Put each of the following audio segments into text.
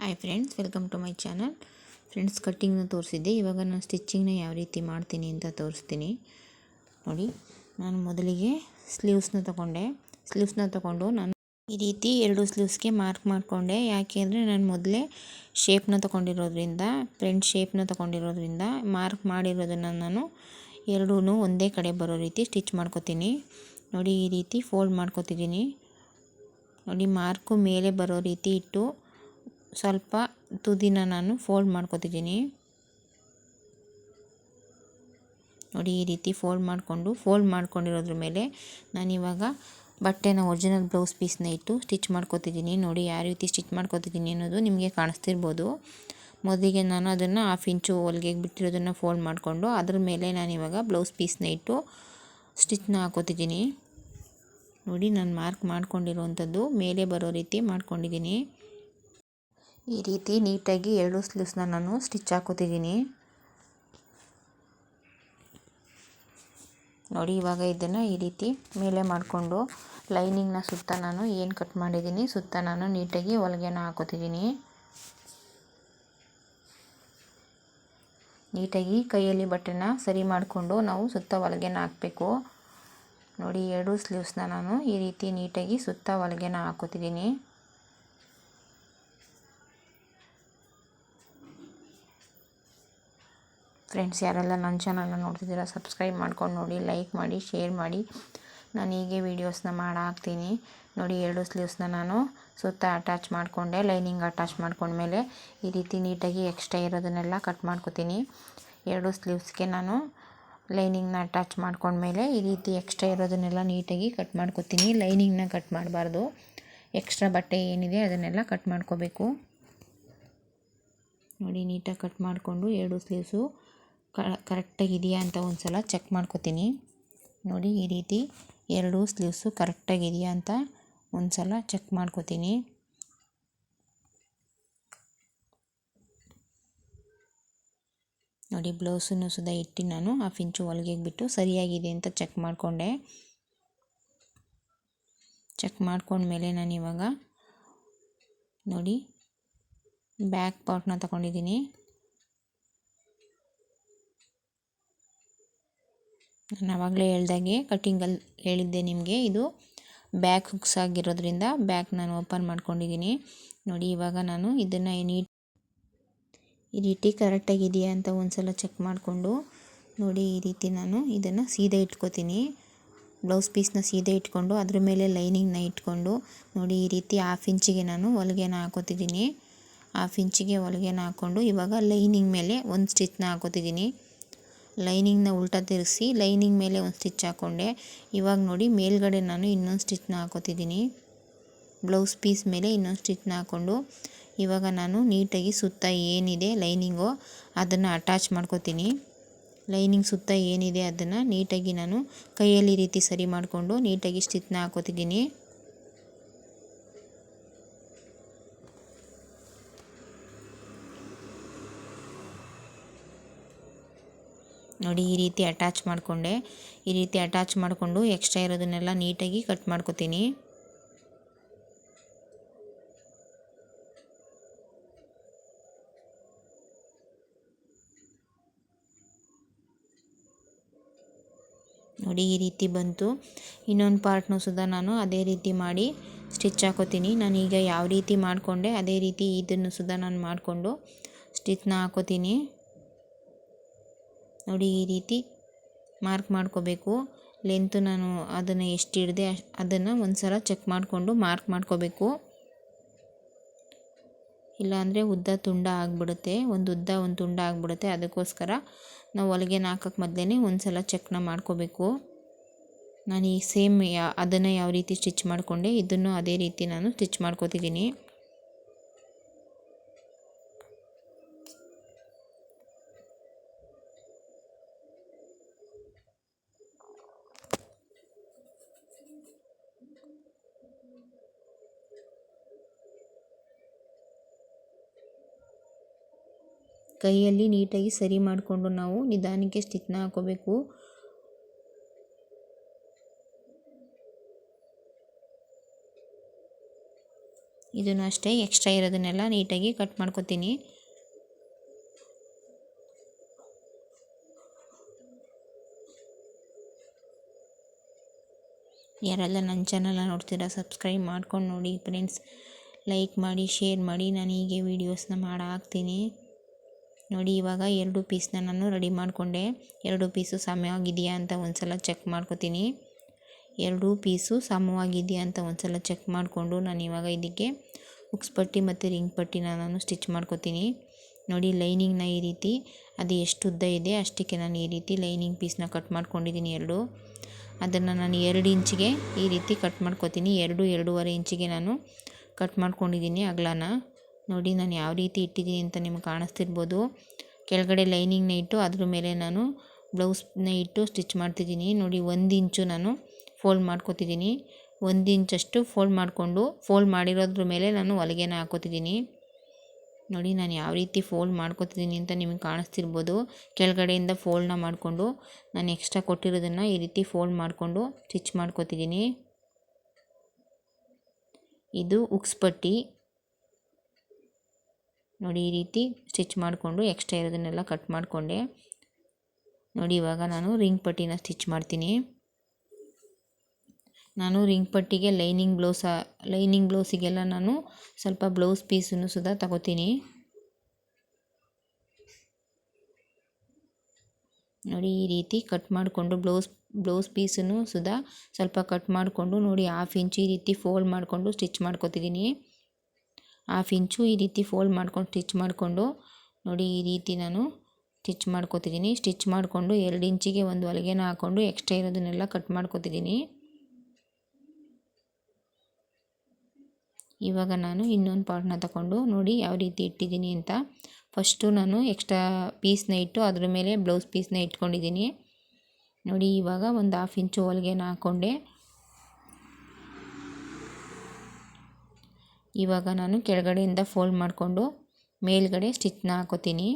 Hi friends welcome to my channel friends ಕಟ್ಟಿಂಗ್ನ ತೋರಿಸಿದ್ದೆ. ಇವಾಗ ನಾನು ಸ್ಟಿಚ್ಚಿಂಗ್ನ ಯಾವ ರೀತಿ ಮಾಡ್ತೀನಿ ಅಂತ ತೋರಿಸ್ತೀನಿ. ನೋಡಿ, ನಾನು ಮೊದಲಿಗೆ ಸ್ಲೀವ್ಸ್ನ ತಗೊಂಡೆ. ಸ್ಲೀವ್ಸ್ನ ತಗೊಂಡು ನಾನು ಈ ರೀತಿ ಎರಡು ಸ್ಲೀವ್ಸ್ಗೆ ಮಾರ್ಕ್ ಮಾಡಿಕೊಂಡೆ. ಯಾಕೆ ಅಂದರೆ ನಾನು ಮೊದಲೇ ಶೇಪ್ನ ತೊಗೊಂಡಿರೋದ್ರಿಂದ ಫ್ರೆಂಡ್ ಶೇಪ್ನ ತೊಗೊಂಡಿರೋದ್ರಿಂದ ಮಾರ್ಕ್ ಮಾಡಿರೋದನ್ನು ನಾನು ಎರಡೂ ಒಂದೇ ಕಡೆ ಬರೋ ರೀತಿ ಸ್ಟಿಚ್ ಮಾಡ್ಕೊತೀನಿ. ನೋಡಿ, ಈ ರೀತಿ ಫೋಲ್ಡ್ ಮಾಡ್ಕೊತಿದ್ದೀನಿ. ನೋಡಿ ಮಾರ್ಕು ಮೇಲೆ ಬರೋ ರೀತಿ ಇಟ್ಟು ಸ್ವಲ್ಪ ತುದಿನ ನಾನು ಫೋಲ್ಡ್ ಮಾಡ್ಕೊತಿದ್ದೀನಿ. ನೋಡಿ, ಈ ರೀತಿ ಫೋಲ್ಡ್ ಮಾಡಿಕೊಂಡು ಫೋಲ್ಡ್ ಮಾಡ್ಕೊಂಡಿರೋದ್ರ ಮೇಲೆ ನಾನಿವಾಗ ಬಟ್ಟೆನ ಒರಿಜಿನಲ್ ಬ್ಲೌಸ್ ಪೀಸ್ನ ಇಟ್ಟು ಸ್ಟಿಚ್ ಮಾಡ್ಕೊತಿದ್ದೀನಿ. ನೋಡಿ, ಯಾವ ರೀತಿ ಸ್ಟಿಚ್ ಮಾಡ್ಕೊತಿದ್ದೀನಿ ಅನ್ನೋದು ನಿಮಗೆ ಕಾಣಿಸ್ತಿರ್ಬೋದು. ಮೊದಲಿಗೆ ನಾನು ಅದನ್ನು ಹಾಫ್ ಇಂಚು ಹೊಲಿಗೆ ಬಿಟ್ಟಿರೋದನ್ನು ಫೋಲ್ಡ್ ಮಾಡಿಕೊಂಡು ಅದ್ರ ಮೇಲೆ ನಾನಿವಾಗ ಬ್ಲೌಸ್ ಪೀಸ್ನ ಇಟ್ಟು ಸ್ಟಿಚ್ನ ಹಾಕೋತಿದ್ದೀನಿ. ನೋಡಿ, ನಾನು ಮಾರ್ಕ್ ಮಾಡ್ಕೊಂಡಿರೋವಂಥದ್ದು ಮೇಲೆ ಬರೋ ರೀತಿ ಮಾಡ್ಕೊಂಡಿದ್ದೀನಿ. ಈ ರೀತಿ ನೀಟಾಗಿ ಎರಡು ಸ್ಲೀವ್ಸ್ನ ನಾನು ಸ್ಟಿಚ್ ಹಾಕೋತಿದ್ದೀನಿ. ನೋಡಿ, ಇವಾಗ ಇದನ್ನು ಈ ರೀತಿ ಮೇಲೆ ಮಾಡಿಕೊಂಡು ಲೈನಿಂಗ್ನ ಸುತ್ತ ನಾನು ಏನು ಕಟ್ ಮಾಡಿದ್ದೀನಿ, ಸುತ್ತ ನಾನು ನೀಟಾಗಿ ಹೊಲಿಗೆನ ಹಾಕೋತಿದ್ದೀನಿ. ನೀಟಾಗಿ ಕೈಯಲ್ಲಿ ಬಟ್ಟೆನ ಸರಿ ಮಾಡಿಕೊಂಡು ನಾವು ಸುತ್ತ ಹೊಲಿಗೆನ ಹಾಕಬೇಕು. ನೋಡಿ, ಎರಡು ಸ್ಲೀವ್ಸ್ನ ನಾನು ಈ ರೀತಿ ನೀಟಾಗಿ ಸುತ್ತ ಹೊಲಿಗೆನ ಹಾಕೋತಿದ್ದೀನಿ. ಫ್ರೆಂಡ್ಸ್ ಯಾರೆಲ್ಲ ನನ್ನ ಚಾನಲ್ನ ನೋಡ್ತಿದ್ದೀರಾ ಸಬ್ಸ್ಕ್ರೈಬ್ ಮಾಡ್ಕೊಂಡು ನೋಡಿ ಲೈಕ್ ಮಾಡಿ ಶೇರ್ ಮಾಡಿ. ನಾನು ಹೀಗೆ ವೀಡಿಯೋಸ್ನ ಮಾಡಾಕ್ತೀನಿ. ನೋಡಿ, ಎರಡು ಸ್ಲೀವ್ಸ್ನ ನಾನು ಸುತ್ತ ಅಟ್ಯಾಚ್ ಮಾಡಿಕೊಂಡೆ ಲೈನಿಂಗ್ ಅಟ್ಯಾಚ್ ಮಾಡ್ಕೊಂಡ್ಮೇಲೆ ಈ ರೀತಿ ನೀಟಾಗಿ ಎಕ್ಸ್ಟ್ರಾ ಇರೋದನ್ನೆಲ್ಲ ಕಟ್ ಮಾಡ್ಕೊತೀನಿ. ಎರಡು ಸ್ಲೀವ್ಸ್ಗೆ ನಾನು ಲೈನಿಂಗ್ನ ಅಟ್ಯಾಚ್ ಮಾಡ್ಕೊಂಡ್ಮೇಲೆ ಈ ರೀತಿ ಎಕ್ಸ್ಟ್ರಾ ಇರೋದನ್ನೆಲ್ಲ ನೀಟಾಗಿ ಕಟ್ ಮಾಡ್ಕೊತೀನಿ. ಲೈನಿಂಗ್ನ ಕಟ್ ಮಾಡಬಾರ್ದು. ಎಕ್ಸ್ಟ್ರಾ ಬಟ್ಟೆ ಏನಿದೆ ಅದನ್ನೆಲ್ಲ ಕಟ್ ಮಾಡ್ಕೋಬೇಕು. ನೋಡಿ, ನೀಟಾಗಿ ಕಟ್ ಮಾಡಿಕೊಂಡು ಎರಡು ಸ್ಲೀವ್ಸು ಕರೆಕ್ಟಾಗಿದೆಯಾ ಅಂತ ಒಂದು ಸಲ ಚೆಕ್ ಮಾಡ್ಕೊತೀನಿ. ನೋಡಿ, ಈ ರೀತಿ ಎರಡು ಸ್ಲೀವ್ಸು ಕರೆಕ್ಟಾಗಿದೆಯಾ ಅಂತ ಒಂದು ಸಲ ಚೆಕ್ ಮಾಡ್ಕೊತೀನಿ. ನೋಡಿ, ಬ್ಲೌಸನ್ನು ಸುದ ಇಟ್ಟು ನಾನು ಹಾಫ್ ಇಂಚು ಹೊಲಿಗೆಗೆ ಬಿಟ್ಟು ಸರಿಯಾಗಿದೆ ಅಂತ ಚೆಕ್ ಮಾಡಿಕೊಂಡೆ. ಚೆಕ್ ಮಾಡ್ಕೊಂಡ್ಮೇಲೆ ನಾನು ಇವಾಗ ನೋಡಿ, ಬ್ಯಾಕ್ ಪಾರ್ಟ್ನ ತಗೊಂಡಿದ್ದೀನಿ. ನಾನು ಆವಾಗಲೇ ಹೇಳ್ದಾಗೆ ಕಟ್ಟಿಂಗಲ್ಲಿ ಹೇಳಿದ್ದೆ ನಿಮಗೆ. ಇದು ಬ್ಯಾಕ್ ಹುಕ್ಸ್ ಆಗಿರೋದ್ರಿಂದ ಬ್ಯಾಕ್ ನಾನು ಓಪನ್ ಮಾಡ್ಕೊಂಡಿದ್ದೀನಿ. ನೋಡಿ, ಇವಾಗ ನಾನು ಇದನ್ನು ನೀಟ್ ಈ ರೀತಿ ಕರೆಕ್ಟಾಗಿದೆಯಾ ಅಂತ ಒಂದು ಸಲ ಚೆಕ್ ಮಾಡಿಕೊಂಡು ನೋಡಿ ಈ ರೀತಿ ನಾನು ಇದನ್ನು ಸೀದಾ ಇಟ್ಕೋತೀನಿ. ಬ್ಲೌಸ್ ಪೀಸ್ನ ಸೀದೆ ಇಟ್ಕೊಂಡು ಅದ್ರ ಮೇಲೆ ಲೈನಿಂಗ್ನ ಇಟ್ಕೊಂಡು ನೋಡಿ ಈ ರೀತಿ ಹಾಫ್ ಇಂಚಿಗೆ ನಾನು ಹೊಲಿಗೆನ ಹಾಕೋತಿದ್ದೀನಿ. ಹಾಫ್ ಇಂಚಿಗೆ ಹೊಲಿಗೆನ ಹಾಕ್ಕೊಂಡು ಇವಾಗ ಲೈನಿಂಗ್ ಮೇಲೆ ಒಂದು ಸ್ಟಿಚ್ನ ಹಾಕೋತಿದ್ದೀನಿ. ಲೈನಿಂಗ್ನ ಉಲ್ಟಾ ತಿರುಗಿಸಿ, ಲೈನಿಂಗ್ ಮೇಲೆ ಒಂದು ಸ್ಟಿಚ್ ಹಾಕ್ಕೊಂಡೆ ಇವಾಗ ನೋಡಿ ಮೇಲ್ಗಡೆ ನಾನು ಇನ್ನೊಂದು ಸ್ಟಿಚ್ನ ಹಾಕೋತಿದ್ದೀನಿ. ಬ್ಲೌಸ್ ಪೀಸ್ ಮೇಲೆ ಇನ್ನೊಂದು ಸ್ಟಿಚ್ನ ಹಾಕ್ಕೊಂಡು ಇವಾಗ ನಾನು ನೀಟಾಗಿ ಸುತ್ತ ಏನಿದೆ ಲೈನಿಂಗು ಅದನ್ನು ಅಟ್ಯಾಚ್ ಮಾಡ್ಕೋತೀನಿ. ಲೈನಿಂಗ್ ಸುತ್ತ ಏನಿದೆ ಅದನ್ನು ನೀಟಾಗಿ ನಾನು ಕೈಯಲ್ಲಿ ರೀತಿ ಸರಿ ಮಾಡಿಕೊಂಡು ನೀಟಾಗಿ ಸ್ಟಿಚ್ನ ಹಾಕೋತಿದ್ದೀನಿ. ನೋಡಿ ಈ ರೀತಿ ಅಟ್ಯಾಚ್ ಮಾಡಿಕೊಂಡೆ. ಈ ರೀತಿ ಅಟ್ಯಾಚ್ ಮಾಡಿಕೊಂಡು ಎಕ್ಸ್ಟ್ರಾ ಇರೋದನ್ನೆಲ್ಲ ನೀಟಾಗಿ ಕಟ್ ಮಾಡ್ಕೋತೀನಿ. ನೋಡಿ ಈ ರೀತಿ ಬಂತು. ಇನ್ನೊಂದು ಪಾರ್ಟ್ನೂ ಸುದ ನಾನು ಅದೇ ರೀತಿ ಮಾಡಿ ಸ್ಟಿಚ್ ಹಾಕೋತೀನಿ. ನಾನು ಈಗ ಯಾವ ರೀತಿ ಮಾಡಿಕೊಂಡೆ ಅದೇ ರೀತಿ ಇದನ್ನು ಸುದ ನಾನು ಮಾಡಿಕೊಂಡು ಸ್ಟಿಚ್ನ ಹಾಕೋತೀನಿ. ನೋಡಿ ಈ ರೀತಿ ಮಾರ್ಕ್ ಮಾಡ್ಕೋಬೇಕು. ಲೆಂತು ನಾನು ಅದನ್ನು ಎಷ್ಟು ಹಿಡ್ದೆ ಅದನ್ನು ಒಂದು ಸಲ ಚೆಕ್ ಮಾಡಿಕೊಂಡು ಮಾರ್ಕ್ ಮಾಡ್ಕೋಬೇಕು. ಇಲ್ಲಾಂದರೆ ಉದ್ದ ತುಂಡ ಆಗಿಬಿಡುತ್ತೆ. ಒಂದು ಉದ್ದ, ಒಂದು ತುಂಡ ಆಗಿಬಿಡುತ್ತೆ. ಅದಕ್ಕೋಸ್ಕರ ನಾವು ಹೊಲಿಗೆನ ಹಾಕೋಕ್ಕೆ ಮೊದಲೇ ಒಂದು ಸಲ ಚೆಕ್ನ ಮಾಡ್ಕೋಬೇಕು. ನಾನು ಈ ಸೇಮ್ ಯಾ, ಅದನ್ನು ಯಾವ ರೀತಿ ಸ್ಟಿಚ್ ಮಾಡಿಕೊಂಡೆ, ಇದನ್ನು ಅದೇ ರೀತಿ ನಾನು ಸ್ಟಿಚ್ ಮಾಡ್ಕೋತಿದ್ದೀನಿ. ಕೈಯಲ್ಲಿ ನೀಟಾಗಿ ಸರಿ ಮಾಡಿಕೊಂಡು ನಾವು ನಿಧಾನಕ್ಕೆ ಸ್ಟಿಚ್ನ ಹಾಕೋಬೇಕು. ಇದನ್ನು ಅಷ್ಟೇ ಎಕ್ಸ್ಟ್ರಾ ಇರೋದನ್ನೆಲ್ಲ ನೀಟಾಗಿ ಕಟ್ ಮಾಡ್ಕೊತೀನಿ. ಯಾರೆಲ್ಲ ನನ್ನ ಚಾನಲ್ನ ನೋಡ್ತೀರಾ ಸಬ್ಸ್ಕ್ರೈಬ್ ಮಾಡ್ಕೊಂಡು ನೋಡಿ ಫ್ರೆಂಡ್ಸ್ ಲೈಕ್ ಮಾಡಿ ಶೇರ್ ಮಾಡಿ, ನಾನು ಹೀಗೆ ವೀಡಿಯೋಸ್ನ ಮಾಡಿ ಹಾಕ್ತೀನಿ ನೋಡಿ, ಇವಾಗ ಎರಡು ಪೀಸ್ನ ನಾನು ರೆಡಿ ಮಾಡಿಕೊಂಡೆ. ಎರಡು ಪೀಸು ಸಮವಾಗಿದೆಯಾ ಅಂತ ಒಂದು ಸಲ ಚೆಕ್ ಮಾಡ್ಕೊತೀನಿ. ಎರಡು ಪೀಸು ಸಮವಾಗಿದೆಯಾ ಅಂತ ಒಂದು ಸಲ ಚೆಕ್ ಮಾಡಿಕೊಂಡು ನಾನು ಇವಾಗ ಇದಕ್ಕೆ ಉಕ್ಸ್ ಪಟ್ಟಿ ಮತ್ತು ರಿಂಗ್ ಪಟ್ಟಿನ ನಾನು ಸ್ಟಿಚ್ ಮಾಡ್ಕೊತೀನಿ. ನೋಡಿ ಲೈನಿಂಗ್ನ ಈ ರೀತಿ, ಅದು ಎಷ್ಟು ಉದ್ದ ಇದೆ ಅಷ್ಟಕ್ಕೆ ನಾನು ಈ ರೀತಿ ಲೈನಿಂಗ್ ಪೀಸ್ನ ಕಟ್ ಮಾಡ್ಕೊಂಡಿದ್ದೀನಿ ಎರಡು. ಅದನ್ನು ನಾನು ಎರಡು ಇಂಚಿಗೆ ಈ ರೀತಿ ಕಟ್ ಮಾಡ್ಕೊತೀನಿ. ಎರಡು ಎರಡೂವರೆ ಇಂಚಿಗೆ ನಾನು ಕಟ್ ಮಾಡ್ಕೊಂಡಿದ್ದೀನಿ ಅಗಲನ. ನೋಡಿ ನಾನು ಯಾವ ರೀತಿ ಇಟ್ಟಿದ್ದೀನಿ ಅಂತ ನಿಮ್ಗೆ ಕಾಣಿಸ್ತಿರ್ಬೋದು. ಕೆಳಗಡೆ ಲೈನಿಂಗ್ನ ಇಟ್ಟು ಅದ್ರ ಮೇಲೆ ನಾನು ಬ್ಲೌಸ್ನ ಇಟ್ಟು ಸ್ಟಿಚ್ ಮಾಡ್ತಿದ್ದೀನಿ. ನೋಡಿ ಒಂದು ಇಂಚು ನಾನು ಫೋಲ್ಡ್ ಮಾಡ್ಕೊತಿದ್ದೀನಿ. ಒಂದು ಇಂಚಷ್ಟು ಫೋಲ್ಡ್ ಮಾಡಿಕೊಂಡು ಫೋಲ್ಡ್ ಮಾಡಿರೋದ್ರ ಮೇಲೆ ನಾನು ಹೊಲಿಗೆನ ಹಾಕೋತಿದ್ದೀನಿ. ನೋಡಿ ನಾನು ಯಾವ ರೀತಿ ಫೋಲ್ಡ್ ಮಾಡ್ಕೊತಿದ್ದೀನಿ ಅಂತ ನಿಮಗೆ ಕಾಣಿಸ್ತಿರ್ಬೋದು. ಕೆಳಗಡೆಯಿಂದ ಫೋಲ್ಡ್ನ ಮಾಡಿಕೊಂಡು ನಾನು ಎಕ್ಸ್ಟ್ರಾ ಕೊಟ್ಟಿರೋದನ್ನು ಈ ರೀತಿ ಫೋಲ್ಡ್ ಮಾಡಿಕೊಂಡು ಸ್ಟಿಚ್ ಮಾಡ್ಕೊತಿದ್ದೀನಿ. ಇದು ಉಕ್ಸ್ ಪಟ್ಟಿ. ನೋಡಿ ಈ ರೀತಿ ಸ್ಟಿಚ್ ಮಾಡಿಕೊಂಡು ಎಕ್ಸ್ಟ್ರಾ ಇರೋದನ್ನೆಲ್ಲ ಕಟ್ ಮಾಡಿಕೊಂಡೆ. ನೋಡಿ ಇವಾಗ ನಾನು ರಿಂಗ್ ಪಟ್ಟಿನ ಸ್ಟಿಚ್ ಮಾಡ್ತೀನಿ. ನಾನು ರಿಂಗ್ ಪಟ್ಟಿಗೆ ಲೈನಿಂಗ್ ಬ್ಲೌಸ, ಲೈನಿಂಗ್ ಬ್ಲೌಸಿಗೆಲ್ಲ ನಾನು ಸ್ವಲ್ಪ ಬ್ಲೌಸ್ ಪೀಸನ್ನು ಸುದ ತಗೋತೀನಿ. ನೋಡಿ ಈ ರೀತಿ ಕಟ್ ಮಾಡಿಕೊಂಡು ಬ್ಲೌಸ್ ಬ್ಲೌಸ್ ಪೀಸನ್ನು ಸುದ ಸ್ವಲ್ಪ ಕಟ್ ಮಾಡಿಕೊಂಡು ನೋಡಿ ಹಾಫ್ ಇಂಚ್ ಈ ರೀತಿ ಫೋಲ್ಡ್ ಮಾಡಿಕೊಂಡು ಸ್ಟಿಚ್ ಮಾಡ್ಕೊತಿದ್ದೀನಿ. ಹಾಫ್ ಇಂಚು ಈ ರೀತಿ ಫೋಲ್ಡ್ ಮಾಡ್ಕೊಂಡು ಸ್ಟಿಚ್ ಮಾಡಿಕೊಂಡು ನೋಡಿ ಈ ರೀತಿ ನಾನು ಸ್ಟಿಚ್ ಮಾಡ್ಕೊತಿದ್ದೀನಿ. ಸ್ಟಿಚ್ ಮಾಡಿಕೊಂಡು ಎರಡು ಇಂಚಿಗೆ ಒಂದು ಹೊಲಿಗೆನ ಹಾಕ್ಕೊಂಡು ಎಕ್ಸ್ಟ್ರಾ ಇರೋದನ್ನೆಲ್ಲ ಕಟ್ ಮಾಡ್ಕೊತಿದ್ದೀನಿ. ಇವಾಗ ನಾನು ಇನ್ನೊಂದು ಪಾರ್ಟ್ನ ತಗೊಂಡು ನೋಡಿ ಯಾವ ರೀತಿ ಇಟ್ಟಿದ್ದೀನಿ ಅಂತ. ಫಸ್ಟು ನಾನು ಎಕ್ಸ್ಟ್ರಾ ಪೀಸ್ನ ಇಟ್ಟು ಅದ್ರ ಮೇಲೆ ಬ್ಲೌಸ್ ಪೀಸ್ನ ಇಟ್ಕೊಂಡಿದ್ದೀನಿ. ನೋಡಿ ಇವಾಗ ಒಂದು ಹಾಫ್ ಇಂಚು ಹೊಲಿಗೆನ ಹಾಕ್ಕೊಂಡೆ ಇವಾಗ ನಾನು ಕೆಳಗಡೆಯಿಂದ ಫೋಲ್ಡ್ ಮಾಡಿಕೊಂಡು ಮೇಲ್ಗಡೆ ಸ್ಟಿಚ್ನ ಹಾಕೋತೀನಿ.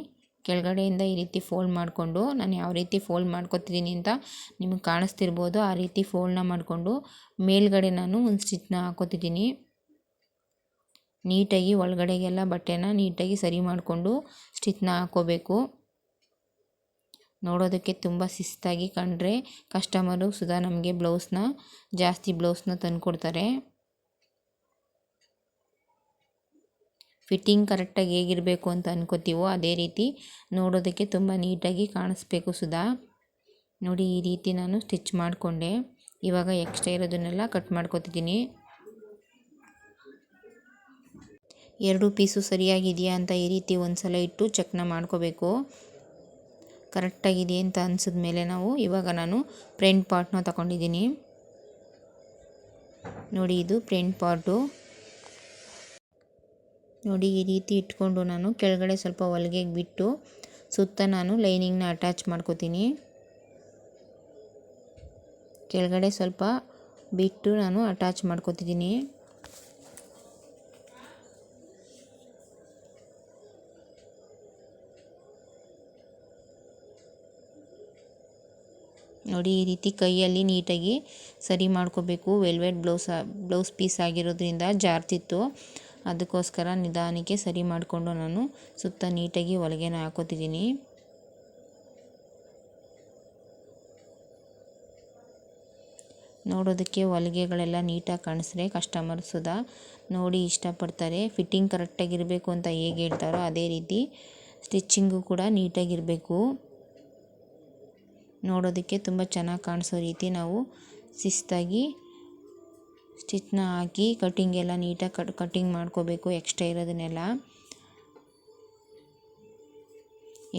ಕೆಳಗಡೆಯಿಂದ ಈ ರೀತಿ ಫೋಲ್ಡ್ ಮಾಡಿಕೊಂಡು ನಾನು ಯಾವ ರೀತಿ ಫೋಲ್ಡ್ ಮಾಡ್ಕೊತಿದ್ದೀನಿ ಅಂತ ನಿಮಗೆ ಕಾಣಿಸ್ತಿರ್ಬೋದು. ಆ ರೀತಿ ಫೋಲ್ಡ್ನ ಮಾಡಿಕೊಂಡು ಮೇಲ್ಗಡೆ ನಾನು ಒಂದು ಸ್ಟಿಚ್ನ ಹಾಕೋತಿದ್ದೀನಿ. ನೀಟಾಗಿ ಒಳಗಡೆಗೆಲ್ಲ ಬಟ್ಟೆನ ನೀಟಾಗಿ ಸರಿ ಮಾಡಿಕೊಂಡು ಸ್ಟಿಚ್ನ ಹಾಕೋಬೇಕು. ನೋಡೋದಕ್ಕೆ ತುಂಬ ಶಿಸ್ತಾಗಿ ಕಂಡ್ರೆ ಕಸ್ಟಮರು ಸುದಾ ನಮಗೆ ಬ್ಲೌಸ್ನ ಜಾಸ್ತಿ ಬ್ಲೌಸ್ನ ತಂದುಕೊಡ್ತಾರೆ. ಫಿಟ್ಟಿಂಗ್ ಕರೆಕ್ಟಾಗಿ ಹೇಗಿರಬೇಕು ಅಂತ ಅನ್ಕೋತೀವೋ ಅದೇ ರೀತಿ ನೋಡೋದಕ್ಕೆ ತುಂಬ ನೀಟಾಗಿ ಕಾಣಿಸ್ಬೇಕು ಸುಧಾ. ನೋಡಿ, ಈ ರೀತಿ ನಾನು ಸ್ಟಿಚ್ ಮಾಡಿಕೊಂಡೆ. ಇವಾಗ ಎಕ್ಸ್ಟ್ರಾ ಇರೋದನ್ನೆಲ್ಲ ಕಟ್ ಮಾಡ್ಕೊತಿದ್ದೀನಿ. ಎರಡು ಪೀಸು ಸರಿಯಾಗಿದೆಯಾ ಅಂತ ಈ ರೀತಿ ಒಂದು ಸಲ ಇಟ್ಟು ಚೆಕ್ನ ಮಾಡ್ಕೋಬೇಕು. ಕರೆಕ್ಟಾಗಿದೆ ಅಂತ ಅನ್ಸಿದ ಮೇಲೆ ನಾವು ಇವಾಗ ನಾನು ಪ್ರಿಂಟ್ ಪಾರ್ಟ್ನ ತಗೊಂಡಿದ್ದೀನಿ. ನೋಡಿ, ಇದು ಪ್ರಿಂಟ್ ಪಾರ್ಟು ನೋಡಿ ಈ ರೀತಿ ಇಟ್ಕೊಂಡು ನಾನು ಕೆಳಗಡೆ ಸ್ವಲ್ಪ ಹೊಲಿಗೆಗೆ ಬಿಟ್ಟು ಸುತ್ತ ನಾನು ಲೈನಿಂಗ್ನ ಅಟ್ಯಾಚ್ ಮಾಡ್ಕೋತೀನಿ. ಕೆಳಗಡೆ ಸ್ವಲ್ಪ ಬಿಟ್ಟು ನಾನು ಅಟ್ಯಾಚ್ ಮಾಡ್ಕೋತಿದ್ದೀನಿ. ನೋಡಿ ಈ ರೀತಿ ಕೈಯಲ್ಲಿ ನೀಟಾಗಿ ಸರಿ ಮಾಡ್ಕೋಬೇಕು. ವೆಲ್ವೆಟ್ ಬ್ಲೌಸ್ ಬ್ಲೌಸ್ ಪೀಸ್ ಆಗಿರೋದ್ರಿಂದ ಜಾರ್ತಿತ್ತು. ಅದಕ್ಕೋಸ್ಕರ ನಿಧಾನಕ್ಕೆ ಸರಿ ಮಾಡಿಕೊಂಡು ನಾನು ಸುತ್ತ ನೀಟಾಗಿ ಹೊಲಿಗೆನ ಹಾಕೋತಿದ್ದೀನಿ. ನೋಡೋದಕ್ಕೆ ಹೊಲಿಗೆಗಳೆಲ್ಲ ನೀಟಾಗಿ ಕಾಣಿಸ್ರೆ ಕಸ್ಟಮರ್ ಸುಧಾ ನೋಡಿ ಇಷ್ಟಪಡ್ತಾರೆ. ಫಿಟ್ಟಿಂಗ್ ಕರೆಕ್ಟಾಗಿರಬೇಕು ಅಂತ ಹೇಗೆ ಹೇಳ್ತಾರೋ ಅದೇ ರೀತಿ ಸ್ಟಿಚ್ಚಿಂಗು ಕೂಡ ನೀಟಾಗಿರಬೇಕು ನೋಡೋದಕ್ಕೆ ತುಂಬ ಚೆನ್ನಾಗಿ ಕಾಣಿಸೋ ರೀತಿ ನಾವು ಶಿಸ್ತಾಗಿ ಸ್ಟಿಚ್ನ ಹಾಕಿ ಕಟ್ಟಿಂಗ್ ಎಲ್ಲ ನೀಟಾಗಿ ಕಟ್ ಕಟ್ಟಿಂಗ್ ಮಾಡ್ಕೋಬೇಕು ಎಕ್ಸ್ಟ್ರಾ ಇರೋದನ್ನೆಲ್ಲ.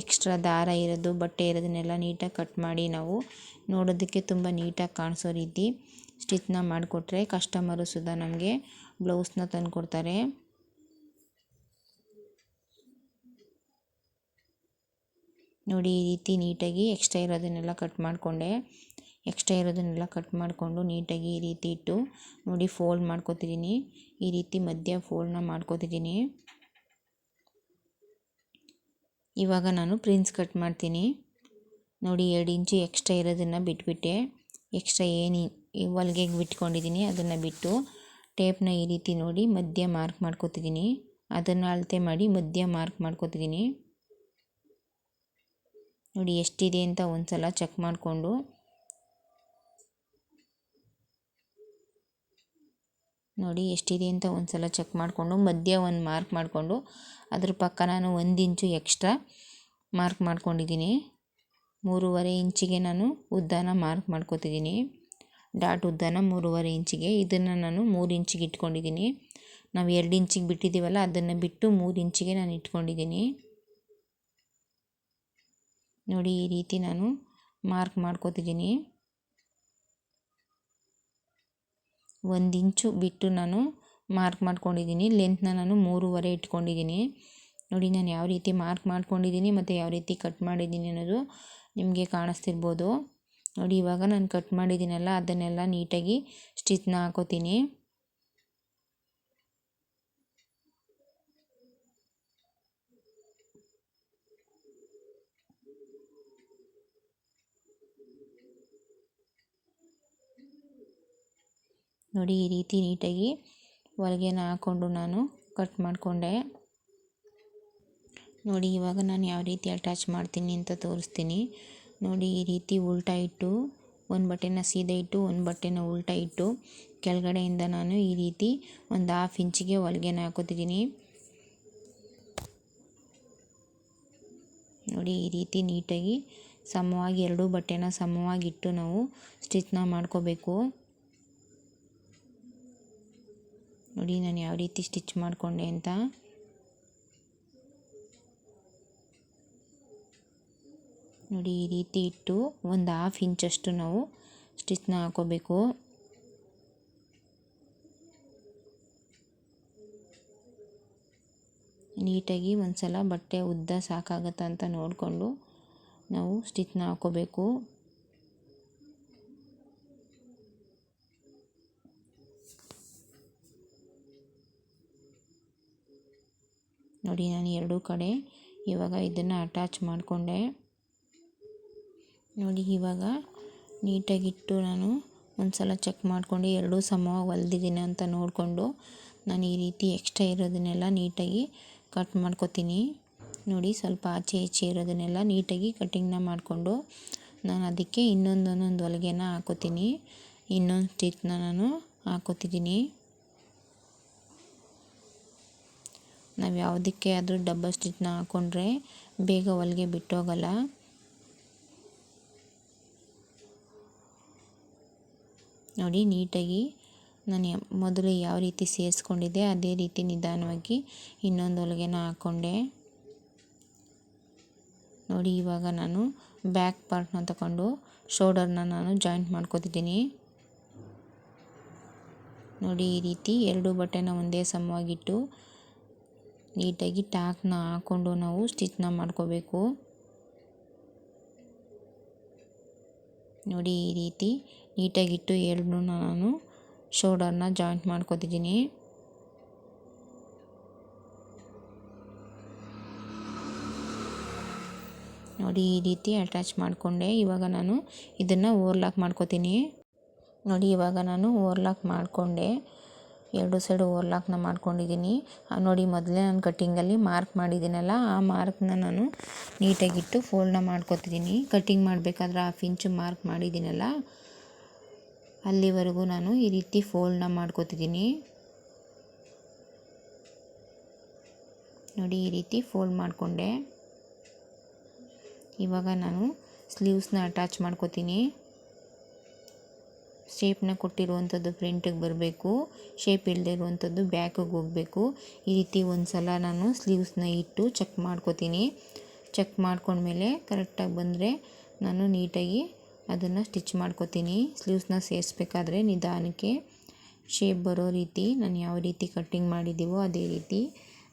ಎಕ್ಸ್ಟ್ರಾ ದಾರ ಇರೋದು, ಬಟ್ಟೆ ಇರೋದನ್ನೆಲ್ಲ ನೀಟಾಗಿ ಕಟ್ ಮಾಡಿ ನಾವು ನೋಡೋದಕ್ಕೆ ತುಂಬ ನೀಟಾಗಿ ಕಾಣಿಸೋ ರೀತಿ ಸ್ಟಿಚ್ನ ಮಾಡಿಕೊಟ್ರೆ ಕಸ್ಟಮರು ಸುಧಾ ನಮಗೆ ಬ್ಲೌಸ್ನ ತಂದುಕೊಡ್ತಾರೆ. ನೋಡಿ ಈ ರೀತಿ ನೀಟಾಗಿ ಎಕ್ಸ್ಟ್ರಾ ಇರೋದನ್ನೆಲ್ಲ ಕಟ್ ಮಾಡಿಕೊಂಡೆ. ಎಕ್ಸ್ಟ್ರಾ ಇರೋದನ್ನೆಲ್ಲ ಕಟ್ ಮಾಡಿಕೊಂಡು ನೀಟಾಗಿ ಈ ರೀತಿ ಇಟ್ಟು ನೋಡಿ ಫೋಲ್ಡ್ ಮಾಡ್ಕೊತಿದ್ದೀನಿ ಈ ರೀತಿ ಮಧ್ಯ ಫೋಲ್ಡ್ನ ಮಾಡ್ಕೊತಿದ್ದೀನಿ ಇವಾಗ ನಾನು ಪ್ರಿನ್ಸ್ ಕಟ್ ಮಾಡ್ತೀನಿ. ನೋಡಿ ಎರಡು ಇಂಚು ಎಕ್ಸ್ಟ್ರಾ ಇರೋದನ್ನು ಬಿಟ್ಬಿಟ್ಟೆ. ಎಕ್ಸ್ಟ್ರಾ ಏನು ಹೊಲ್ಗೆಗೆ ಬಿಟ್ಕೊಂಡಿದ್ದೀನಿ ಅದನ್ನು ಬಿಟ್ಟು ಟೇಪ್ನ ಈ ರೀತಿ ನೋಡಿ ಮಧ್ಯ ಮಾರ್ಕ್ ಮಾಡ್ಕೋತಿದ್ದೀನಿ ಅದನ್ನು ಅಳತೆ ಮಾಡಿ ಮಧ್ಯ ಮಾರ್ಕ್ ಮಾಡ್ಕೋತಿದ್ದೀನಿ ನೋಡಿ ಎಷ್ಟಿದೆ ಅಂತ ಒಂದು ಸಲ ಚೆಕ್ ಮಾಡಿಕೊಂಡು ನೋಡಿ ಎಷ್ಟಿದೆ ಅಂತ ಒಂದು ಸಲ ಚೆಕ್ ಮಾಡಿಕೊಂಡು, ಮಧ್ಯ ಒಂದು ಮಾರ್ಕ್ ಮಾಡಿಕೊಂಡು, ಅದ್ರ ಪಕ್ಕ ನಾನು ಒಂದು ಇಂಚು ಎಕ್ಸ್ಟ್ರಾ ಮಾರ್ಕ್ ಮಾಡ್ಕೊಂಡಿದ್ದೀನಿ. ಮೂರುವರೆ ಇಂಚಿಗೆ ನಾನು ಉದ್ದನ ಮಾರ್ಕ್ ಮಾಡ್ಕೋತಿದ್ದೀನಿ. ಡಾಟ್ ಉದ್ದನ ಮೂರುವರೆ ಇಂಚಿಗೆ. ಇದನ್ನು ನಾನು ಮೂರು ಇಂಚಿಗೆ ಇಟ್ಕೊಂಡಿದ್ದೀನಿ. ನಾವು ಎರಡು ಇಂಚಿಗೆ ಬಿಟ್ಟಿದ್ದೀವಲ್ಲ, ಅದನ್ನು ಬಿಟ್ಟು ಮೂರು ಇಂಚಿಗೆ ನಾನು ಇಟ್ಕೊಂಡಿದ್ದೀನಿ. ನೋಡಿ ಈ ರೀತಿ ನಾನು ಮಾರ್ಕ್ ಮಾಡ್ಕೋತಿದ್ದೀನಿ. ಒಂದು ಇಂಚು ಬಿಟ್ಟು ನಾನು ಮಾರ್ಕ್ ಮಾಡ್ಕೊಂಡಿದ್ದೀನಿ. ಲೆಂತ್ನ ನಾನು ಮೂರುವರೆ ಇಟ್ಕೊಂಡಿದ್ದೀನಿ. ನೋಡಿ, ನಾನು ಯಾವ ರೀತಿ ಮಾರ್ಕ್ ಮಾಡ್ಕೊಂಡಿದ್ದೀನಿ ಮತ್ತು ಯಾವ ರೀತಿ ಕಟ್ ಮಾಡಿದ್ದೀನಿ ಅನ್ನೋದು ನಿಮಗೆ ಕಾಣಿಸ್ತಿರ್ಬೋದು. ನೋಡಿ, ಇವಾಗ ನಾನು ಕಟ್ ಮಾಡಿದ್ದೀನಲ್ಲ, ಅದನ್ನೆಲ್ಲ ನೀಟಾಗಿ ಸ್ಟಿಚ್ನ ಹಾಕೋತೀನಿ. ನೋಡಿ ಈ ರೀತಿ ನೀಟಾಗಿ ಹೊಲಿಗೆನ ಹಾಕ್ಕೊಂಡು ನಾನು ಕಟ್ ಮಾಡಿಕೊಂಡೆ. ನೋಡಿ ಇವಾಗ ನಾನು ಯಾವ ರೀತಿ ಅಟ್ಯಾಚ್ ಮಾಡ್ತೀನಿ ಅಂತ ತೋರಿಸ್ತೀನಿ. ನೋಡಿ ಈ ರೀತಿ ಉಲ್ಟಾ ಇಟ್ಟು, ಒಂದು ಬಟ್ಟೆನ ಸೀದಾ ಇಟ್ಟು, ಒಂದು ಬಟ್ಟೆನ ಉಲ್ಟಾ ಇಟ್ಟು, ಕೆಳಗಡೆಯಿಂದ ನಾನು ಈ ರೀತಿ ಒಂದು ಹಾಫ್ ಇಂಚಿಗೆ ಹೊಲಿಗೆನ ಹಾಕೋತಿದ್ದೀನಿ. ನೋಡಿ ಈ ರೀತಿ ನೀಟಾಗಿ ಸಮವಾಗಿ ಎರಡೂ ಬಟ್ಟೆನ ಸಮವಾಗಿಟ್ಟು ನಾವು ಸ್ಟಿಚ್ನ ಮಾಡ್ಕೋಬೇಕು. ನೋಡಿ, ನಾನು ಯಾವ ರೀತಿ ಸ್ಟಿಚ್ ಮಾಡಿಕೊಂಡೆ ಅಂತ. ನೋಡಿ, ಈ ರೀತಿ ಇಟ್ಟು ಒಂದು ಹಾಫ್ ಇಂಚಷ್ಟು ನಾವು ಸ್ಟಿಚ್ನ ಹಾಕೋಬೇಕು. ನೀಟಾಗಿ ಒಂದು ಸಲ ಬಟ್ಟೆ ಉದ್ದ ಸಾಕಾಗತ್ತಾ ಅಂತ ನೋಡಿಕೊಂಡು ನಾವು ಸ್ಟಿಚ್ನ ಹಾಕೋಬೇಕು. ನೋಡಿ ನಾನು ಎರಡೂ ಕಡೆ ಇವಾಗ ಇದನ್ನು ಅಟ್ಯಾಚ್ ಮಾಡಿಕೊಂಡೆ. ನೋಡಿ ಇವಾಗ ನೀಟಾಗಿಟ್ಟು ನಾನು ಒಂದು ಸಲ ಚೆಕ್ ಮಾಡಿಕೊಂಡು ಎರಡೂ ಸಮವಾಗಿ ಹೊಲ್ದಿದ್ದೀನಿ ಅಂತ ನೋಡಿಕೊಂಡು ನಾನು ಈ ರೀತಿ ಎಕ್ಸ್ಟ್ರಾ ಇರೋದನ್ನೆಲ್ಲ ನೀಟಾಗಿ ಕಟ್ ಮಾಡ್ಕೊತೀನಿ. ನೋಡಿ ಸ್ವಲ್ಪ ಆಚೆ ಈಚೆ ಇರೋದನ್ನೆಲ್ಲ ನೀಟಾಗಿ ಕಟ್ಟಿಂಗ್ನ ಮಾಡಿಕೊಂಡು ನಾನು ಅದಕ್ಕೆ ಇನ್ನೊಂದೊಂದೊಂದು ಹೊಲಿಗೆನ ಹಾಕೋತೀನಿ. ಇನ್ನೊಂದು ಸ್ಟಿಚ್ನ ನಾನು ಹಾಕೋತಿದ್ದೀನಿ. ನಾವು ಯಾವುದಕ್ಕೆ ಆದರೂ ಡಬ್ಬಲ್ ಸ್ಟಿಚ್ನ ಹಾಕ್ಕೊಂಡ್ರೆ ಬೇಗ ಹೊಲಿಗೆ ಬಿಟ್ಟೋಗಲ್ಲ. ನೋಡಿ ನೀಟಾಗಿ ನಾನು ಮೊದಲು ಯಾವ ರೀತಿ ಸೇರಿಸ್ಕೊಂಡಿದ್ದೆ ಅದೇ ರೀತಿ ನಿಧಾನವಾಗಿ ಇನ್ನೊಂದು ಹೊಲಿಗೆನ ಹಾಕ್ಕೊಂಡೆ ನೋಡಿ ಇವಾಗ ನಾನು ಬ್ಯಾಕ್ ಪಾರ್ಟ್ನ ತಗೊಂಡು ಶೋಲ್ಡರ್ನ ನಾನು ಜಾಯಿಂಟ್ ಮಾಡ್ಕೋತಿದ್ದೀನಿ. ನೋಡಿ ಈ ರೀತಿ ಎರಡು ಬಟ್ಟೆನ ಒಂದೇ ಸಮವಾಗಿಟ್ಟು ನೀಟಾಗಿ ಟಾಕ್ನ ಹಾಕ್ಕೊಂಡು ನಾವು ಸ್ಟಿಚ್ನ ಮಾಡ್ಕೋಬೇಕು. ನೋಡಿ ಈ ರೀತಿ ನೀಟಾಗಿಟ್ಟು ಎರಡು ನಾನು ಶೋಲ್ಡರ್ನ ಜಾಯಿಂಟ್ ಮಾಡ್ಕೋತಿದ್ದೀನಿ. ನೋಡಿ ಈ ರೀತಿ ಅಟ್ಯಾಚ್ ಮಾಡಿಕೊಂಡೆ. ಇವಾಗ ನಾನು ಇದನ್ನು ಓವರ್ಲಾಕ್ ಮಾಡ್ಕೋತೀನಿ. ನೋಡಿ ಇವಾಗ ನಾನು ಓವರ್ಲಾಕ್ ಮಾಡಿಕೊಂಡೆ. ಎರಡು ಸೈಡು ಓರ್ಲಾಕ್ನ ಮಾಡ್ಕೊಂಡಿದ್ದೀನಿ. ನೋಡಿ, ಮೊದಲೇ ನಾನು ಕಟ್ಟಿಂಗಲ್ಲಿ ಮಾರ್ಕ್ ಮಾಡಿದ್ದೀನಲ್ಲ, ಆ ಮಾರ್ಕ್ನ ನಾನು ನೀಟಾಗಿಟ್ಟು ಫೋಲ್ಡ್ನ ಮಾಡ್ಕೊತಿದ್ದೀನಿ. ಕಟ್ಟಿಂಗ್ ಮಾಡಬೇಕಾದ್ರೆ ಹಾಫ್ ಇಂಚು ಮಾರ್ಕ್ ಮಾಡಿದ್ದೀನಲ್ಲ, ಅಲ್ಲಿವರೆಗೂ ನಾನು ಈ ರೀತಿ ಫೋಲ್ಡ್ನ ಮಾಡ್ಕೋತಿದ್ದೀನಿ. ನೋಡಿ, ಈ ರೀತಿ ಫೋಲ್ಡ್ ಮಾಡಿಕೊಂಡೆ. ಇವಾಗ ನಾನು ಸ್ಲೀವ್ಸ್ನ ಅಟ್ಯಾಚ್ ಮಾಡ್ಕೋತೀನಿ. ಶೇಪ್ನ ಕೊಟ್ಟಿರುವಂಥದ್ದು ಫ್ರಂಟಿಗೆ ಬರಬೇಕು ಶೇಪ್ ಇಲ್ಲದೆ ಇರುವಂಥದ್ದು ಬ್ಯಾಕಿಗೆ ಹೋಗಬೇಕು. ಈ ರೀತಿ ಒಂದು ಸಲ ನಾನು ಸ್ಲೀವ್ಸ್ನ ಇಟ್ಟು ಚೆಕ್ ಮಾಡ್ಕೋತೀನಿ. ಚೆಕ್ ಮಾಡ್ಕೊಂಡ್ಮೇಲೆ ಕರೆಕ್ಟಾಗಿ ಬಂದರೆ ನಾನು ನೀಟಾಗಿ ಅದನ್ನು ಸ್ಟಿಚ್ ಮಾಡ್ಕೋತೀನಿ. ಸ್ಲೀವ್ಸ್ನ ಸೇರಿಸ್ಬೇಕಾದ್ರೆ ನಿಧಾನಕ್ಕೆ ಶೇಪ್ ಬರೋ ರೀತಿ, ನಾನು ಯಾವ ರೀತಿ ಕಟ್ಟಿಂಗ್ ಮಾಡಿದ್ದೀವೋ ಅದೇ ರೀತಿ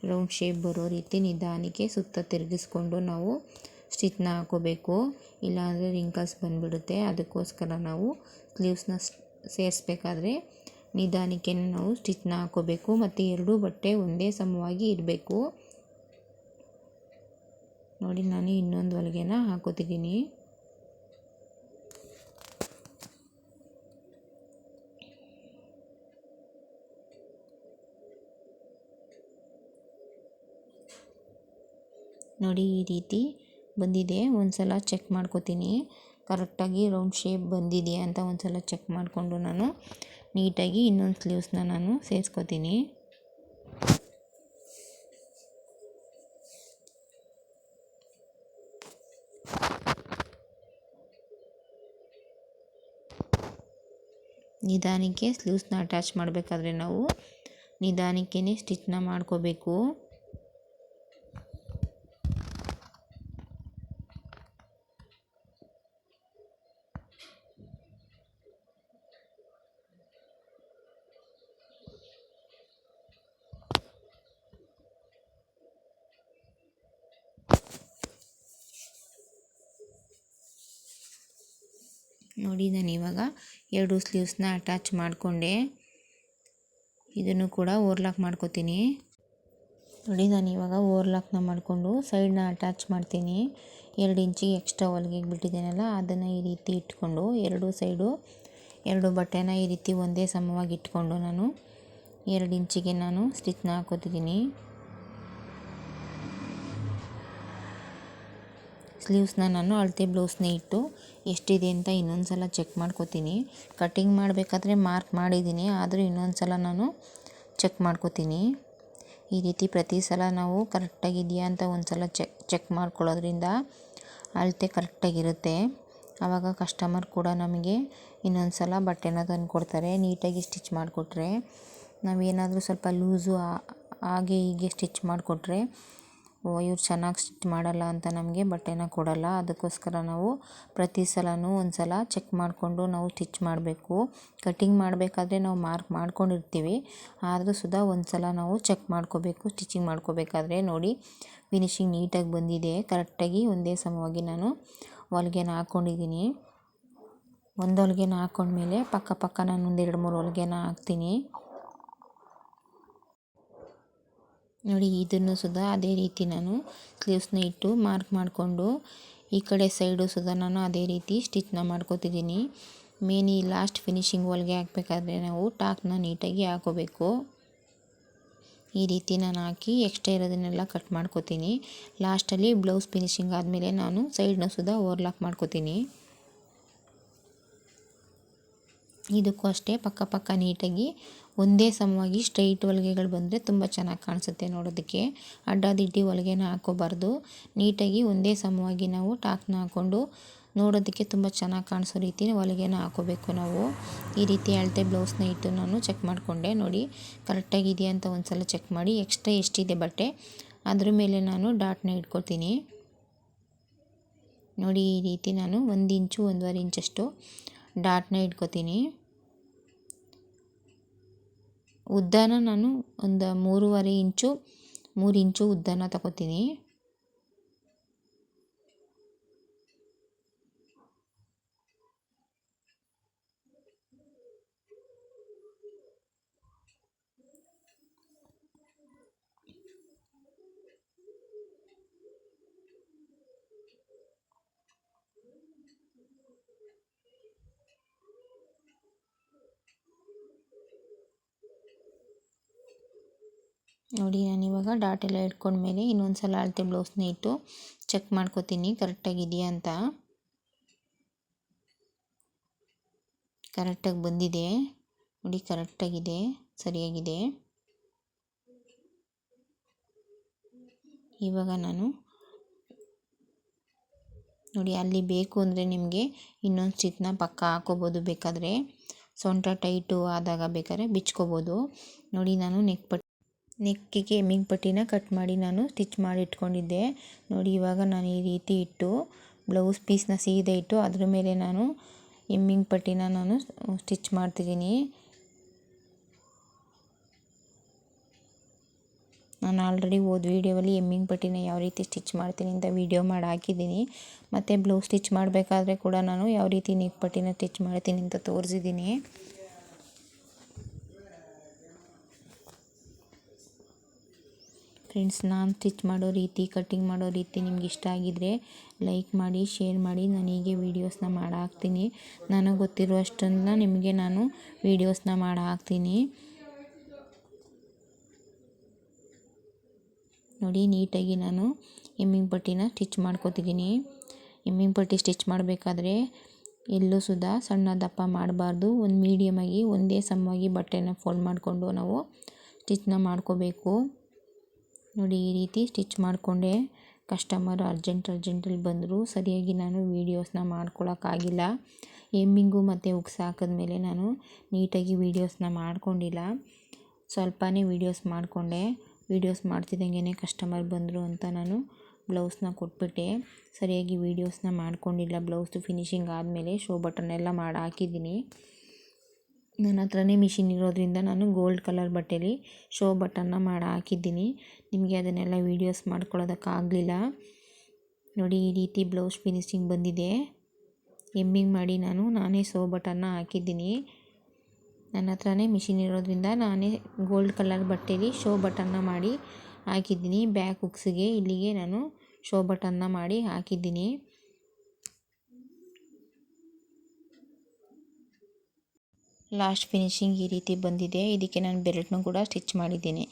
ರೌಂಡ್ ಶೇಪ್ ಬರೋ ರೀತಿ ನಿಧಾನಕ್ಕೆ ಸುತ್ತ ತಿರುಗಿಸ್ಕೊಂಡು ನಾವು ಸ್ಟಿಚ್ನ ಹಾಕ್ಕೋಬೇಕು ಇಲ್ಲಾಂದರೆ ರಿಂಕಲ್ಸ್ ಬಂದುಬಿಡುತ್ತೆ. ಅದಕ್ಕೋಸ್ಕರ ನಾವು ಸ್ಲೀವ್ಸ್ನ ಸೇರಿಸ್ಬೇಕಾದ್ರೆ ನಿಧಾನಕ್ಕೆ ನಾವು ಸ್ಟಿಚ್ನ ಹಾಕೋಬೇಕು. ಮತ್ತು ಎರಡೂ ಬಟ್ಟೆ ಒಂದೇ ಸಮವಾಗಿ ಇರಬೇಕು ನೋಡಿ, ನಾನು ಇನ್ನೊಂದು ಹೊಲಿಗೆನ ಹಾಕೋತಿದ್ದೀನಿ. ನೋಡಿ, ಈ ರೀತಿ ಬಂದಿದೆ ಒಂದು ಸಲ ಚೆಕ್ ಮಾಡ್ಕೋತೀನಿ. ಕರೆಕ್ಟಾಗಿ ರೌಂಡ್ ಶೇಪ್ ಬಂದಿದೆಯಾ ಅಂತ ಒಂದು ಸಲ ಚೆಕ್ ಮಾಡಿಕೊಂಡು ನಾನು ನೀಟಾಗಿ ಇನ್ನೊಂದು ಸ್ಲೀವ್ಸ್ನ ನಾನು ಸೇರಿಸ್ಕೋತೀನಿ. ನಿಧಾನಕ್ಕೆ ಸ್ಲೀವ್ಸ್ನ ಅಟ್ಯಾಚ್ ಮಾಡಬೇಕಾದ್ರೆ ನಾವು ನಿಧಾನಕ್ಕೇ ಸ್ಟಿಚ್ನ ಮಾಡ್ಕೋಬೇಕು ನೋಡಿ ನಾನು ಇವಾಗ ಎರಡು ಸ್ಲೀವ್ಸ್ನ ಅಟ್ಯಾಚ್ ಮಾಡಿಕೊಂಡೆ. ಇದನ್ನು ಕೂಡ ಓರ್ಲಾಕ್ ಮಾಡ್ಕೋತೀನಿ. ನೋಡಿ ನಾನು ಇವಾಗ ಓರ್ಲಾಕ್ನ ಮಾಡಿಕೊಂಡು ಸೈಡ್ನ ಅಟ್ಯಾಚ್ ಮಾಡ್ತೀನಿ. ಎರಡು ಇಂಚಿಗೆ ಎಕ್ಸ್ಟ್ರಾ ಹೊಲಿಗೆ ಬಿಟ್ಟಿದ್ದೇನಲ್ಲ ಅದನ್ನು ಈ ರೀತಿ ಇಟ್ಕೊಂಡು ಎರಡು ಸೈಡು ಎರಡು ಬಟ್ಟೆನ ಈ ರೀತಿ ಒಂದೇ ಸಮವಾಗಿ ಇಟ್ಕೊಂಡು ನಾನು ಎರಡು ಇಂಚಿಗೆ ನಾನು ಸ್ಟಿಚ್ನ ಹಾಕೋತಿದ್ದೀನಿ. ಸ್ಲೀವ್ಸ್ನ ನಾನು ಅಳತೆ ಬ್ಲೌಸ್ನ ಇಟ್ಟು ಎಷ್ಟಿದೆ ಅಂತ ಇನ್ನೊಂದು ಸಲ ಚೆಕ್ ಮಾಡ್ಕೋತೀನಿ. ಕಟಿಂಗ್ ಮಾಡಬೇಕಾದ್ರೆ ಮಾರ್ಕ್ ಮಾಡಿದ್ದೀನಿ, ಆದರೂ ಇನ್ನೊಂದು ಸಲ ನಾನು ಚೆಕ್ ಮಾಡ್ಕೋತೀನಿ. ಈ ರೀತಿ ಪ್ರತಿ ಸಲ ನಾವು ಕರೆಕ್ಟಾಗಿದೆಯಾ ಅಂತ ಒಂದು ಸಲ ಚೆಕ್ ಚೆಕ್ ಮಾಡ್ಕೊಳ್ಳೋದ್ರಿಂದ ಅಳತೆ ಕರೆಕ್ಟಾಗಿರುತ್ತೆ. ಆವಾಗ ಕಸ್ಟಮರ್ ಕೂಡ ನಮಗೆ ಇನ್ನೊಂದು ಸಲ ಬಟ್ಟೆನ ತಂದು ಕೊಡ್ತಾರೆ ನೀಟಾಗಿ ಸ್ಟಿಚ್ ಮಾಡಿಕೊಟ್ರೆ. ನಾವೇನಾದರೂ ಸ್ವಲ್ಪ ಲೂಸು ಹಾಗೆ ಹೀಗೆ ಸ್ಟಿಚ್ ಮಾಡಿಕೊಟ್ರೆ ಇವ್ರು ಚೆನ್ನಾಗಿ ಸ್ಟಿಚ್ ಮಾಡಲ್ಲ ಅಂತ ನಮಗೆ ಬಟ್ಟೆನ ಕೊಡಲ್ಲ. ಅದಕ್ಕೋಸ್ಕರ ನಾವು ಪ್ರತಿ ಸಲವೂ ಒಂದು ಸಲ ಚೆಕ್ ಮಾಡಿಕೊಂಡು ನಾವು ಸ್ಟಿಚ್ ಮಾಡಬೇಕು. ಕಟ್ಟಿಂಗ್ ಮಾಡಬೇಕಾದ್ರೆ ನಾವು ಮಾರ್ಕ್ ಮಾಡ್ಕೊಂಡಿರ್ತೀವಿ. ಆದರೂ ಸುದಾ ಒಂದು ಸಲ ನಾವು ಚೆಕ್ ಮಾಡ್ಕೋಬೇಕು ಸ್ಟಿಚಿಂಗ್ ಮಾಡ್ಕೋಬೇಕಾದ್ರೆ. ನೋಡಿ ಫಿನಿಶಿಂಗ್ ನೀಟಾಗಿ ಬಂದಿದೆ. ಕರೆಕ್ಟಾಗಿ ಒಂದೇ ಸಮವಾಗಿ ನಾನು ಹೊಲ್ಗೆನ ಹಾಕ್ಕೊಂಡಿದ್ದೀನಿ ಒಂದು ಹೊಲ್ಗೆನ ಹಾಕ್ಕೊಂಡ್ಮೇಲೆ ಪಕ್ಕ ಪಕ್ಕ ನಾನು ಒಂದು ಎರಡು ಮೂರು ಹೊಲಿಗೆನ ಹಾಕ್ತೀನಿ. ನೋಡಿ, ಇದನ್ನು ಸುದಾ ಅದೇ ರೀತಿ ನಾನು ಸ್ಲೀವ್ಸ್ನ ಇಟ್ಟು ಮಾರ್ಕ್ ಮಾಡಿಕೊಂಡು, ಈ ಕಡೆ ಸೈಡು ಸುದಾ ನಾನು ಅದೇ ರೀತಿ ಸ್ಟಿಚ್ನ ಮಾಡ್ಕೋತಿದ್ದೀನಿ. ಮೇನ್ ಈ ಲಾಸ್ಟ್ ಫಿನಿಶಿಂಗ್ ಹೊಲಿಗೆ ಹಾಕಬೇಕಾದ್ರೆ ನಾವು ಟಾಕ್ನ ನೀಟಾಗಿ ಹಾಕೋಬೇಕು. ಈ ರೀತಿ ನಾನು ಹಾಕಿ ಎಕ್ಸ್ಟ್ರಾ ಇರೋದನ್ನೆಲ್ಲ ಕಟ್ ಮಾಡ್ಕೋತೀನಿ. ಲಾಸ್ಟಲ್ಲಿ ಬ್ಲೌಸ್ ಫಿನಿಶಿಂಗ್ ಆದಮೇಲೆ ನಾನು ಸೈಡ್ನ ಸುದಾ ಓವರ್ಲಾಕ್ ಮಾಡ್ಕೋತೀನಿ. ಇದಕ್ಕೂ ಅಷ್ಟೇ ಪಕ್ಕ ಪಕ್ಕ ನೀಟಾಗಿ ಒಂದೇ ಸಮವಾಗಿ ಸ್ಟ್ರೈಟ್ ಹೊಲಿಗೆಗಳು ಬಂದರೆ ತುಂಬ ಚೆನ್ನಾಗಿ ಕಾಣಿಸುತ್ತೆ ನೋಡೋದಕ್ಕೆ. ಅಡ್ಡಾದಿಡ್ಡಿ ಹೊಲಿಗೆನ ಹಾಕೋಬಾರ್ದು. ನೀಟಾಗಿ ಒಂದೇ ಸಮವಾಗಿ ನಾವು ಟಾಕ್ನ ಹಾಕ್ಕೊಂಡು ನೋಡೋದಕ್ಕೆ ತುಂಬ ಚೆನ್ನಾಗಿ ಕಾಣಿಸೋ ರೀತಿ ಹೊಲಿಗೆನ ಹಾಕೋಬೇಕು ನಾವು. ಈ ರೀತಿ ಅಳತೆ ಬ್ಲೌಸ್ನ ಇಟ್ಟು ನಾನು ಚೆಕ್ ಮಾಡಿಕೊಂಡೆ. ನೋಡಿ ಕರೆಕ್ಟಾಗಿದೆಯಾ ಅಂತ ಒಂದು ಸಲ ಚೆಕ್ ಮಾಡಿ. ಎಕ್ಸ್ಟ್ರಾ ಎಷ್ಟಿದೆ ಬಟ್ಟೆ? ಅದ್ರ ಮೇಲೆ ನಾನು ಡಾಟ್ನ ಇಟ್ಕೊಳ್ತೀನಿ ನೋಡಿ, ಈ ರೀತಿ ನಾನು ಒಂದು ಇಂಚು, ಒಂದೂವರೆ ಇಂಚಷ್ಟು ಡಾಟ್ನ ಇಟ್ಕೋತೀನಿ. ಉದ್ದನ ನಾನು ಒಂದು ಮೂರುವರೆ ಇಂಚು ಮೂರು ಇಂಚು ಉದ್ದನ ತಗೋತೀನಿ. ನೋಡಿ, ನಾನು ಇವಾಗ ಡಾಟ್ ಎಲ್ಲ ಇಟ್ಕೊಂಡ್ಮೇಲೆ ಇನ್ನೊಂದು ಸಲ ಅಳತೆ ಬ್ಲೌಸ್ನ ಇಟ್ಟು ಚೆಕ್ ಮಾಡ್ಕೋತೀನಿ. ಕರೆಕ್ಟಾಗಿದೆಯಾ ಅಂತ. ಕರೆಕ್ಟಾಗಿ ಬಂದಿದೆ. ನೋಡಿ ಕರೆಕ್ಟಾಗಿದೆ ಸರಿಯಾಗಿದೆ. ಇವಾಗ ನಾನು ನೋಡಿ, ಅಲ್ಲಿ ಬೇಕು ಅಂದರೆ ನಿಮಗೆ ಇನ್ನೊಂದು ಸ್ಟಿಚ್ನ ಪಕ್ಕ ಹಾಕೋಬೋದು. ಬೇಕಾದರೆ ಸೊಂಟ ಟೈಟು ಆದಾಗ ಬೇಕಾದ್ರೆ ಬಿಚ್ಕೋಬೋದು. ನೋಡಿ, ನಾನು ನೆಕ್ ನೆಕ್ಕಿಗೆ ಎಮ್ಮಿಂಗ್ ಪಟ್ಟಿನ ಕಟ್ ಮಾಡಿ ನಾನು ಸ್ಟಿಚ್ ಮಾಡಿ ಇಟ್ಕೊಂಡಿದ್ದೆ. ನೋಡಿ, ಇವಾಗ ನಾನು ಈ ರೀತಿ ಇಟ್ಟು ಬ್ಲೌಸ್ ಪೀಸ್ನ ಸೀದೆ ಇಟ್ಟು ಅದ್ರ ಮೇಲೆ ನಾನು ಎಮ್ಮಿಂಗ್ ಪಟ್ಟಿನ ನಾನು ಸ್ಟಿಚ್ ಮಾಡ್ತಿದ್ದೀನಿ. ನಾನು ಆಲ್ರೆಡಿ ಓದ್ ವೀಡಿಯೋವಲ್ಲಿ ಎಮ್ಮಿಂಗ್ ಪಟ್ಟಿನ ಯಾವ ರೀತಿ ಸ್ಟಿಚ್ ಮಾಡ್ತೀನಿ ಅಂತ ವೀಡಿಯೋ ಮಾಡಿ ಹಾಕಿದ್ದೀನಿ. ಮತ್ತು ಬ್ಲೌಸ್ ಸ್ಟಿಚ್ ಮಾಡಬೇಕಾದ್ರೆ ಕೂಡ ನಾನು ಯಾವ ರೀತಿ ನೆಕ್ ಪಟ್ಟಿನ ಸ್ಟಿಚ್ ಮಾಡ್ತೀನಿ ಅಂತ ತೋರಿಸಿದ್ದೀನಿ. ಫ್ರೆಂಡ್ಸ್ ನಾನು ಸ್ಟಿಚ್ ಮಾಡೋ ರೀತಿ ಕಟ್ಟಿಂಗ್ ಮಾಡೋ ರೀತಿ ನಿಮ್ಗೆ ಇಷ್ಟ ಆಗಿದ್ರೆ ಲೈಕ್ ಮಾಡಿ ಶೇರ್ ಮಾಡಿ, ನಾನು ಹೀಗೆ ವೀಡಿಯೋಸ್ನ ಮಾಡಿ ಹಾಕ್ತೀನಿ ನನಗೆ ಗೊತ್ತಿರುವಷ್ಟನ್ನು ನಿಮಗೆ ನಾನು ವೀಡಿಯೋಸ್ನ ಮಾಡಿ ಹಾಕ್ತೀನಿ ನೋಡಿ, ನೀಟಾಗಿ ನಾನು ಎಮ್ಮಿಂಗ್ ಪಟ್ಟಿನ ಸ್ಟಿಚ್ ಮಾಡ್ಕೋತಿದ್ದೀನಿ ಎಮ್ಮಿಂಗ್ ಪಟ್ಟಿ ಸ್ಟಿಚ್ ಮಾಡಬೇಕಾದ್ರೆ ಎಲ್ಲೂ ಸುದ ಸಣ್ಣ ದಪ್ಪ ಮಾಡಬಾರ್ದು. ಒಂದು ಮೀಡಿಯಮಾಗಿ ಒಂದೇ ಸಮವಾಗಿ ಬಟ್ಟೆನ ಫೋಲ್ಡ್ ಮಾಡಿಕೊಂಡು ನಾವು ಸ್ಟಿಚ್ನ ಮಾಡ್ಕೋಬೇಕು. ನೋಡಿ ಈ ರೀತಿ ಸ್ಟಿಚ್ ಮಾಡಿಕೊಂಡೆ. ಕಸ್ಟಮರ್ ಅರ್ಜೆಂಟ್, ಅರ್ಜೆಂಟಲ್ಲಿ ಬಂದರು ಸರಿಯಾಗಿ ನಾನು ವೀಡಿಯೋಸ್ನ ಮಾಡ್ಕೊಳಕ್ಕಾಗಿಲ್ಲ. ಎಮ್ಮಿಂಗು ಮತ್ತು ಉಕ್ಸ್ ಹಾಕಿದ್ಮೇಲೆ ನಾನು ನೀಟಾಗಿ ವೀಡಿಯೋಸ್ನ ಮಾಡ್ಕೊಂಡಿಲ್ಲ. ಸ್ವಲ್ಪನೇ ವೀಡಿಯೋಸ್ ಮಾಡಿಕೊಂಡೆ. ವೀಡಿಯೋಸ್ ಮಾಡ್ತಿದ್ದಂಗೆ ಕಸ್ಟಮರ್ ಬಂದರು ಅಂತ ನಾನು ಬ್ಲೌಸ್ನ ಕೊಟ್ಬಿಟ್ಟೆ. ಸರಿಯಾಗಿ ವೀಡಿಯೋಸ್ನ ಮಾಡ್ಕೊಂಡಿಲ್ಲ. ಬ್ಲೌಸ್ದು ಫಿನಿಶಿಂಗ್ ಆದಮೇಲೆ ಶೋ ಬಟನ್ ಎಲ್ಲ ಮಾಡಿ ಹಾಕಿದ್ದೀನಿ. ನನ್ನ ಹತ್ರನೇ ಮಿಷಿನ್ ಇರೋದ್ರಿಂದ ನಾನು ಗೋಲ್ಡ್ ಕಲರ್ ಬಟ್ಟೆಲಿ ಶೋ ಬಟನ್ನ ಮಾಡಿ ಹಾಕಿದ್ದೀನಿ. ನಿಮಗೆ ಅದನ್ನೆಲ್ಲ ವೀಡಿಯೋಸ್ ಮಾಡ್ಕೊಳ್ಳೋದಕ್ಕಾಗಲಿಲ್ಲ. ನೋಡಿ, ಈ ರೀತಿ ಬ್ಲೌಸ್ ಫಿನಿಶಿಂಗ್ ಬಂದಿದೆ. ಎಮ್ಮಿಂಗ್ ಮಾಡಿ ನಾನು, ನಾನೇ ಶೋ ಬಟನ್ನ ಹಾಕಿದ್ದೀನಿ. ನನ್ನ ಹತ್ರನೇ ಮಿಷಿನ್ ಇರೋದ್ರಿಂದ ನಾನೇ ಗೋಲ್ಡ್ ಕಲರ್ ಬಟ್ಟೆಲಿ ಶೋ ಬಟನ್ನ ಮಾಡಿ ಹಾಕಿದ್ದೀನಿ. ಬ್ಯಾಕ್ ಹುಕ್ಸಿಗೆ ಇಲ್ಲಿಗೆ ನಾನು ಶೋ ಬಟನ್ನ ಮಾಡಿ ಹಾಕಿದ್ದೀನಿ. ಲಾಸ್ಟ್ ಫಿನಿಶಿಂಗ್ ಈ ರೀತಿ ಬಂದಿದೆ. ಇದಕ್ಕೆ ನಾನು ಬೆಲ್ಟ್ನೂ ಕೂಡ ಸ್ಟಿಚ್ ಮಾಡಿದ್ದೀನಿ.